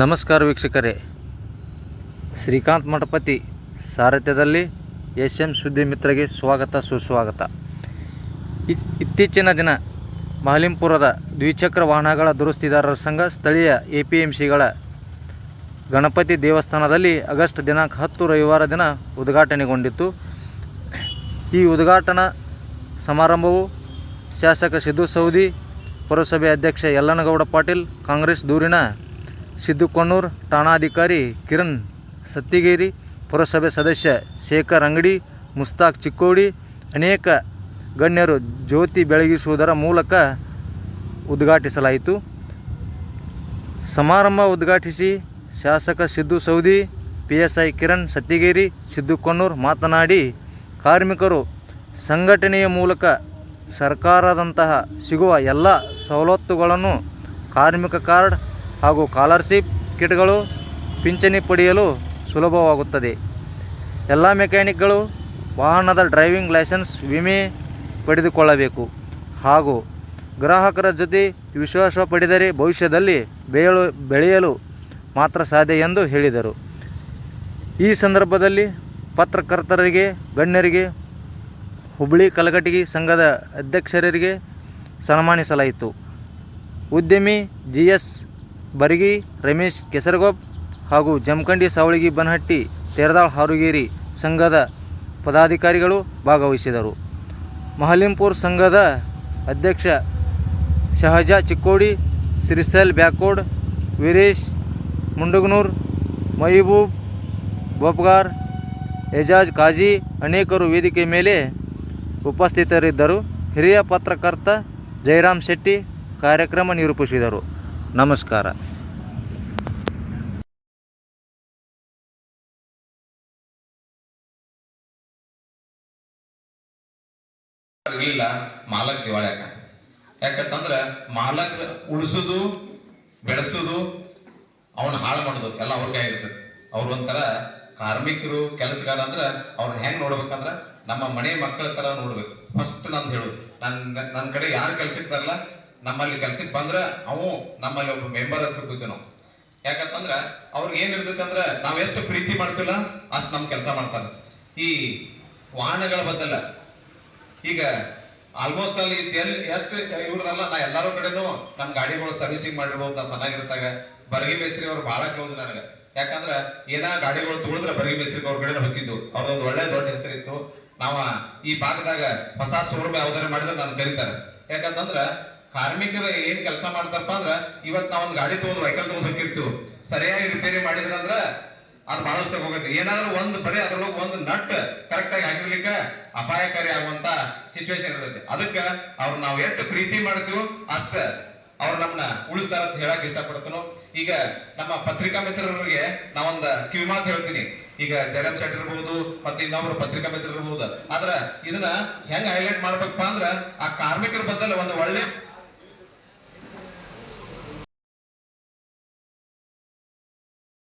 ನಮಸ್ಕಾರ ವೀಕ್ಷಕರೇ. ಶ್ರೀಕಾಂತ್ ಮಠಪತಿ ಸಾರಥ್ಯದಲ್ಲಿ ಎಸ್ ಎಂ ಸುದ್ದಿ ಮಿತ್ರಗೆ ಸ್ವಾಗತ, ಸುಸ್ವಾಗತ. ಇತ್ತೀಚಿನ ದಿನ ಮಹಲಿಂಪುರದ ದ್ವಿಚಕ್ರ ವಾಹನಗಳ ದುರಸ್ತಿದಾರರ ಸಂಘ ಸ್ಥಳೀಯ ಎ ಪಿ ಎಂ ಸಿಗಳ ಗಣಪತಿ ದೇವಸ್ಥಾನದಲ್ಲಿ ಆಗಸ್ಟ್ ದಿನಾಂಕ ಹತ್ತು ರವಿವಾರ ದಿನ ಉದ್ಘಾಟನೆಗೊಂಡಿತ್ತು. ಈ ಉದ್ಘಾಟನಾ ಸಮಾರಂಭವು ಶಾಸಕ ಸಿದ್ದು ಸೌದಿ ಪುರಸಭೆ ಅಧ್ಯಕ್ಷ ಯಲ್ಲನಗೌಡ ಪಾಟೀಲ್, ಕಾಂಗ್ರೆಸ್ ದೂರಿನ ಸಿದ್ದು ಕೊಣ್ಣೂರ್ ಠಾಣಾಧಿಕಾರಿ ಕಿರಣ್ ಸತ್ತಿಗೇರಿ, ಪುರಸಭೆ ಸದಸ್ಯ ಶೇಖರ್ ಅಂಗಡಿ, ಮುಸ್ತಾಕ್ ಚಿಕ್ಕೋಡಿ, ಅನೇಕ ಗಣ್ಯರು ಜ್ಯೋತಿ ಬೆಳಗಿಸುವುದರ ಮೂಲಕ ಉದ್ಘಾಟಿಸಲಾಯಿತು. ಸಮಾರಂಭ ಉದ್ಘಾಟಿಸಿ ಶಾಸಕ Siddu Savadi P S I Kiran Sattigeri Siddu Konnur ಮಾತನಾಡಿ, ಕಾರ್ಮಿಕರು ಸಂಘಟನೆಯ ಮೂಲಕ ಸರ್ಕಾರದಂತಹ ಸಿಗುವ ಎಲ್ಲ ಸವಲತ್ತುಗಳನ್ನು ಕಾರ್ಮಿಕ ಕಾರ್ಡ್ ಹಾಗೂ ಕಾಲರ್ಶಿಪ್ ಕಿಟ್ಗಳು ಪಿಂಚಣಿ ಪಡೆಯಲು ಸುಲಭವಾಗುತ್ತದೆ. ಎಲ್ಲ ಮೆಕ್ಯಾನಿಕ್ಗಳು ವಾಹನದ ಡ್ರೈವಿಂಗ್ ಲೈಸೆನ್ಸ್ ವಿಮೆ ಪಡೆದುಕೊಳ್ಳಬೇಕು. ಹಾಗೂ ಗ್ರಾಹಕರ ಜೊತೆ ವಿಶ್ವಾಸ ಪಡೆದರೆ ಭವಿಷ್ಯದಲ್ಲಿ ಬೆಳೆಯಲು ಬೆಳೆಯಲು ಮಾತ್ರ ಸಾಧ್ಯ ಎಂದು ಹೇಳಿದರು. ಈ ಸಂದರ್ಭದಲ್ಲಿ ಪತ್ರಕರ್ತರಿಗೆ, ಗಣ್ಯರಿಗೆ, ಹುಬ್ಬಳ್ಳಿ ಕಲಘಟಗಿ ಸಂಘದ ಅಧ್ಯಕ್ಷರಿಗೆ ಸನ್ಮಾನಿಸಲಾಯಿತು. ಉದ್ಯಮಿ ಜಿ ಎಸ್ ಬರಗಿ, ರಮೇಶ್ ಕೆಸರಗೊಬ್ ಹಾಗೂ ಜಮಖಂಡಿ ಸಾವಳಗಿ ಬನಹಟ್ಟಿ, ತೆರದಾಳ್ ಹಾರುಗೇರಿ ಸಂಘದ ಪದಾಧಿಕಾರಿಗಳು ಭಾಗವಹಿಸಿದರು. ಮಹಲಿಂಪುರ್ ಸಂಘದ ಅಧ್ಯಕ್ಷ ಶಹಜಾ ಚಿಕ್ಕೋಡಿ, ಸಿರಿಸೆಲ್ ಬ್ಯಾಕೋಡ್ ವೀರೇಶ್ ಮುಂಡಗನೂರ್, ಮಹಬೂಬ್ ಬೋಪ್ಗಾರ್ ಎಜಾಜ್ ಕಾಜಿ ಅನೇಕರು ವೇದಿಕೆ ಮೇಲೆ ಉಪಸ್ಥಿತರಿದ್ದರು. ಹಿರಿಯ ಪತ್ರಕರ್ತ ಜಯರಾಮ್ ಶೆಟ್ಟಿ ಕಾರ್ಯಕ್ರಮ ನಿರೂಪಿಸಿದರು. ನಮಸ್ಕಾರ. ಇಲ್ಲ, ಮಾಲಕ್ ದಿವಾಳ್ಯಾಕ ಯಾಕಂತಂದ್ರ ಮಾಲಕ್ ಉಳಿಸೋದು, ಬೆಳೆಸೋದು, ಅವನ್ ಹಾಳು ಮಾಡೋದು ಎಲ್ಲ ಅವ್ರ ಕೈ ಇರ್ತೈತಿ. ಅವ್ರ ಒಂಥರ ಕಾರ್ಮಿಕರು, ಕೆಲಸಗಾರ ಅಂದ್ರ ಅವ್ರನ್ನ ಹೆಂಗ್ ನೋಡ್ಬೇಕಂದ್ರ ನಮ್ಮ ಮನೆ ಮಕ್ಕಳ ತರ ನೋಡ್ಬೇಕು. ಫಸ್ಟ್ ನಂದು ಹೇಳುದು ನನ್ ನನ್ನ ಕಡೆ ಯಾರು ಕೆಲ್ಸಕ್ಕೆ ಬರಲ್ಲ ನಮ್ಮಲ್ಲಿ ಕೆಲ್ಸಕ್ಕೆ ಬಂದ್ರೆ ಅವು ನಮ್ಮಲ್ಲಿ ಒಬ್ಬ ಮೆಂಬರ್ ಹತ್ರ ಕೂತೀವಿ ನಾವು. ಯಾಕಂತಂದ್ರ ಅವ್ರಿಗೆ ಏನ್ ಇರ್ತೈತೆ ಅಂದ್ರ ನಾವ್ ಎಷ್ಟು ಪ್ರೀತಿ ಮಾಡ್ತಿಲ್ಲ ಅಷ್ಟು ನಮ್ ಕೆಲಸ ಮಾಡ್ತಾರ. ಈ ವಾಹನಗಳ ಬದಲ ಈಗ ಆಲ್ಮೋಸ್ಟ್ ಅಲ್ಲಿ ಎಷ್ಟು ಇವ್ರದಲ್ಲ ನಾ ಎಲ್ಲಾರು ಕಡೆನೂ ನಮ್ ಗಾಡಿಗಳು ಸರ್ವಿಸಿಂಗ್ ಮಾಡಿರ್ಬೋದು ನಾ ಸಣ್ಣಾಗಿರ್ತಾಗ ಬರ್ಗಿ ಮೇಸ್ತ್ರಿ ಅವ್ರು ಬಹಳ ಕ್ಲೋಸ್ ನನಗೆ. ಯಾಕಂದ್ರ ಏನ ಗಾಡಿಗಳು ತುಳಿದ್ರೆ ಬರ್ಗಿ ಮೇಸ್ತ್ರಿ ಅವ್ರ ಕಡೆ ಹೋಗಿದ್ದು. ಅವ್ರದೊಂದು ಒಳ್ಳೆ ದೊಡ್ಡ ಹೆಸರಿತ್ತು ನಾವ ಈ ಭಾಗದಾಗ ಹೊಸ ಶೋರೂಮ್ ಯಾವ್ದಾರ ಮಾಡಿದ್ರೆ ನಾನು ಕರಿತಾರೆ. ಯಾಕಂತಂದ್ರ ಕಾರ್ಮಿಕರು ಏನ್ ಕೆಲಸ ಮಾಡ್ತಾರಪ್ಪ ಅಂದ್ರ ಇವತ್ ಒಂದ್ ಗಾಡಿ ತಗೊಂಡ್ ವೆಹಿಕಲ್ ತಗೊಂಡ್ ಹೋಗಿರ್ತೀವಿ ಸರಿಯಾಗಿ ರಿಪೇರಿ ಮಾಡಿದ್ರಂದ್ರ ಅದು ಬಹಳಷ್ಟು ಹೋಗುತ್ತೆ. ಏನಾದ್ರೂ ಒಂದು ಬರೀ ಅದ್ರೊಳಗೆ ಒಂದು ನಟ್ ಕರೆಕ್ಟ್ ಆಗಿ ಹಾಕಿರ್ಲಿಕ್ಕೆ ಅಪಾಯಕಾರಿ ಆಗುವಂತ ಸಿಚುವೇಶನ್ ಇರ್ತೈತಿ. ಅದಕ್ಕೆ ಅವ್ರು ನಾವು ಎಷ್ಟು ಪ್ರೀತಿ ಮಾಡ್ತೀವೋ ಅಷ್ಟ ಅವ್ರು ನಮ್ಮನ್ನ ಉಳಿಸ್ತಾರ ಅಂತ ಹೇಳಕ್ ಇಷ್ಟಪಡ್ತನು. ಈಗ ನಮ್ಮ ಪತ್ರಿಕಾ ಮಿತ್ರರಿಗೆ ನಾವೊಂದು ಕಿವಿ ಮಾತು ಹೇಳ್ತೀನಿ. ಈಗ ಜಯರಾಮ್ ಶೆಟ್ಟಿ ಇರ್ಬಹುದು ಮತ್ತೆ ಇನ್ನೊಬ್ರು ಪತ್ರಿಕಾ ಮಿತ್ರ ಇರ್ಬಹುದು ಆದ್ರ ಇದನ್ನ ಹೆಂಗ್ ಹೈಲೈಟ್ ಮಾಡ್ಬೇಕಪ್ಪ ಅಂದ್ರ, ಆ ಕಾರ್ಮಿಕರ ಬದಲು ಒಂದು ಒಳ್ಳೆ